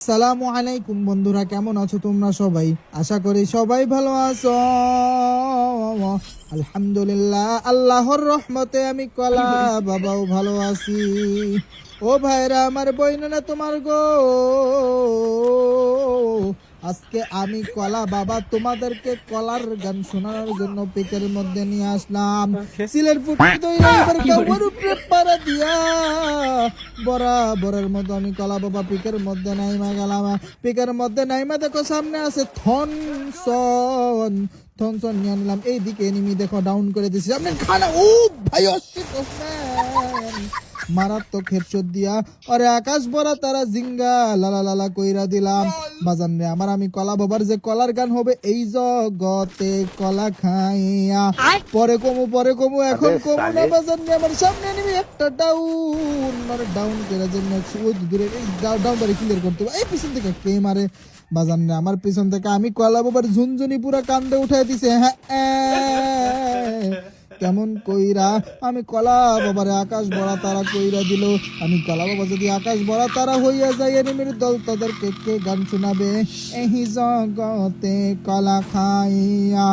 সালামু আলাইকুম বন্ধুরা কেমন আছো তোমরা সবাই? আশা করি সবাই ভালো আছো। আলহামদুলিল্লাহ আল্লাহর রহমতে আমি কলা বাবাও ভালো আছি। ও ভাইরা আমার বইনা তোমার গো। আজকে আমি কলা বাবা তোমাদেরকে কলার গান শোনানোর জন্য পিকের মধ্যে নিয়ে আসলাম। সিলের ফুটে দিয়া। বরাবরের মধ্যে আমি কলা বাবা পিকের মধ্যে নাইমা গেলাম। পিকের মধ্যে নাইমা, দেখো সামনে আছে থনসন। থনসন নিয়ে নিলাম, এইদিকে এনিমি দেখো ডাউন করে দিছি। আপনি খানা, ও ভাই অশ্বিত মারাত্মক হেডশট দিয়া। আরে আকাশ বরা তারা জিঙ্গা লালা লালা কইরা দিলাম। বাজান রে আমার আমি কলা বাবার যে কলার গান হবে এই জগতে কলা খাইয়া। পরে কমু পরে কমু এখন কমু না বাজান রে আমার সামনে নিবি একটা ডাউন মানে ডাউন করে যে ওই দূরে এই ডাউনটারে ক্লিয়ার করতে হবে। এই পিছন থেকে কে মারে? বাজান রে আমার পিছন থেকে আমি কলা বাবার ঝুনঝুনি পুরা কান্দে উঠাই দিছে হ্যাঁ তেমন কইরা? আমি কলা বাবারে আকাশ বড়া তারা কইরা দিল। আমি কলা বাবা যদি আকাশ বড়া তারা হইয়া যায় এনিমির দল তাদের কে কে গান শোনাবে? এই জগতে কলা খাইয়া।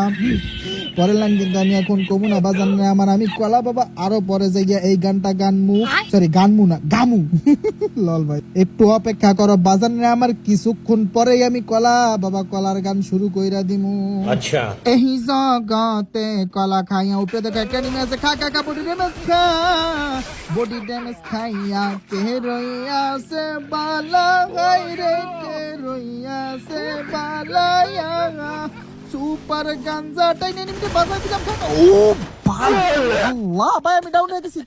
পরে লাইন কিন্তু আমি এখন কমু না বাজান আমার। আমি কলা বাবা আরও পরে যাইয়া এই গানটা গানমু। সরি গানমু না গামু। লল ভাই একটু অপেক্ষা করো। বাজান আমার কিছুক্ষণ পরেই আমি কলা বাবা কলার গান শুরু কইরা দিমু। আচ্ছা। এই জগতে কলা খাইয়া উপরে দেখো একটা নিমে আছে খা খা খা বডি ড্যামেজ খা। বডি ড্যামেজ খাইয়া কে রইয়া আছে বালা গাই রে, কে রইয়া আছে বালায়া সুপার গাঞ্জা, টাইনে নিমতে বাজা দিলাম খা ও ভাই আল্লাহ ভাই, আমি ডাউন হয়ে গেছি।